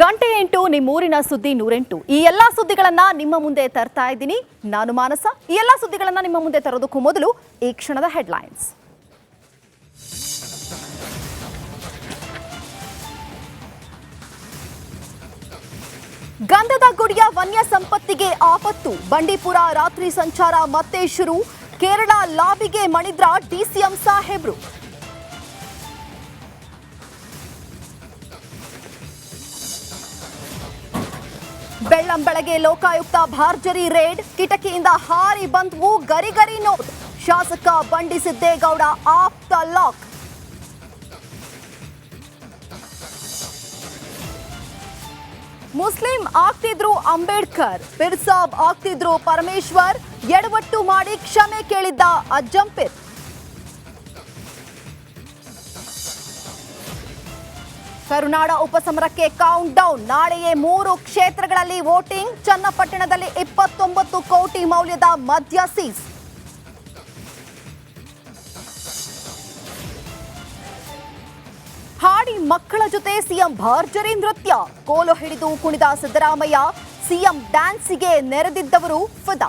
ಗಂಟೆ ಎಂಟು, ನಿಮ್ಮೂರಿನ ಸುದ್ದಿ ನೂರೆಂಟು. ಈ ಎಲ್ಲ ಸುದ್ದಿಗಳನ್ನ ನಿಮ್ಮ ಮುಂದೆ ತರ್ತಾ ಇದ್ದೀನಿ. ನಾನು ಮಾನಸ. ಈ ಎಲ್ಲ ಸುದ್ದಿಗಳನ್ನ ನಿಮ್ಮ ಮುಂದೆ ತರೋದಕ್ಕೂ ಮೊದಲು ಈ ಕ್ಷಣದ ಹೆಡ್ಲೈನ್ಸ್. ಗಂಧದ ಗುಡಿಯ ವನ್ಯ ಸಂಪತ್ತಿಗೆ ಆಪತ್ತು. ಬಂಡೀಪುರ ರಾತ್ರಿ ಸಂಚಾರ ಮತ್ತೆ ಶುರು. ಕೇರಳ ಲಾಬಿಗೆ ಮಣಿದ್ರ ಡಿಸಿಎಂ ಸಾಹೇಬ್ರು. ಬೆಳ್ಳಂಬೆಳಗ್ಗೆ ಲೋಕಾಯುಕ್ತ ಭಾರ್ಜರಿ ರೇಡ್ ಕಿಟಕಿಯಿಂದ ಹಾರಿ ಬಂದ್ವು ಗರಿಗರಿ ನೋಟ್. ಶಾಸಕ Bandi Siddegowda off the lock. Muslim ಆಗ್ತಿದ್ರು Ambedkar ಪಿರ್ಸಾಬ್ ಆಗ್ತಿದ್ರು ಪರಮೇಶ್ವರ್, ಎಡವಟ್ಟು ಮಾಡಿ ಕ್ಷಮೆ ಕೇಳಿದ್ದ ಅಜ್ಜಂಪಿರ್ ಕರುನಾಡ ಉಪಸಮರಕ್ಕೆ ಕೌಂಟ್ ಡೌನ್ ನಾಳೆಯೇ ಮೂರು ಕ್ಷೇತ್ರಗಳಲ್ಲಿ ವೋಟಿಂಗ್ ಚನ್ನಪಟ್ಟಣದಲ್ಲಿ ಇಪ್ಪತ್ತೊಂಬತ್ತು ಕೋಟಿ ಮೌಲ್ಯದ ಮದ್ಯ ಸೀಸ್ ಹಾಡಿ ಮಕ್ಕಳ ಜೊತೆ ಸಿಎಂ ಭರ್ಜರಿ ನೃತ್ಯ. ಕೋಲು ಹಿಡಿದು ಕುಣಿದ ಸಿದ್ದರಾಮಯ್ಯ, ಸಿಎಂ ಡ್ಯಾನ್ಸಿಗೆ ನೆರೆದಿದ್ದವರು ಫಿದಾ.